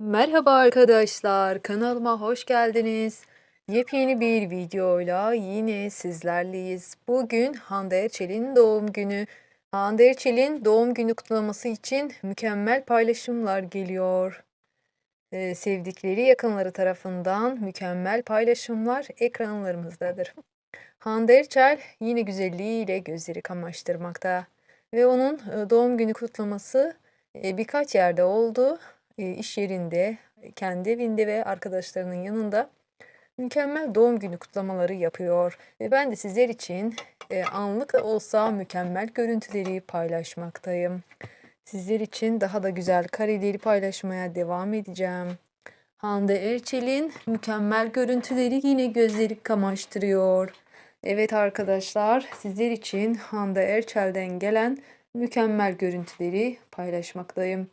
Merhaba arkadaşlar, kanalıma hoş geldiniz. Yepyeni bir videoyla yine sizlerleyiz. Bugün Hande Erçel'in doğum günü. Hande Erçel'in doğum günü kutlaması için mükemmel paylaşımlar geliyor. Ee, sevdikleri yakınları tarafından mükemmel paylaşımlar ekranlarımızdadır. Hande Erçel yine güzelliğiyle gözleri kamaştırmakta ve onun e, doğum günü kutlaması e, birkaç yerde oldu. E, iş yerinde, kendi evinde ve arkadaşlarının yanında mükemmel doğum günü kutlamaları yapıyor. Ve ben de sizler için e, anlık da olsa mükemmel görüntüleri paylaşmaktayım. Sizler için daha da güzel kareleri paylaşmaya devam edeceğim. Hande Erçel'in mükemmel görüntüleri yine gözleri kamaştırıyor. Evet arkadaşlar, sizler için Hande Erçel'den gelen mükemmel görüntüleri paylaşmaktayım.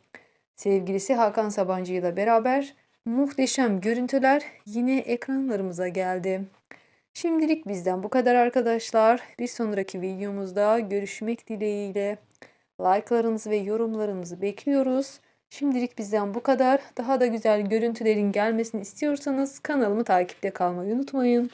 Sevgilisi Hakan Sabancı ile beraber muhteşem görüntüler yine ekranlarımıza geldi. Şimdilik bizden bu kadar arkadaşlar. Bir sonraki videomuzda görüşmek dileğiyle. Like'larınızı ve yorumlarınızı bekliyoruz. Şimdilik bizden bu kadar. Daha da güzel görüntülerin gelmesini istiyorsanız kanalımı takipte kalmayı unutmayın.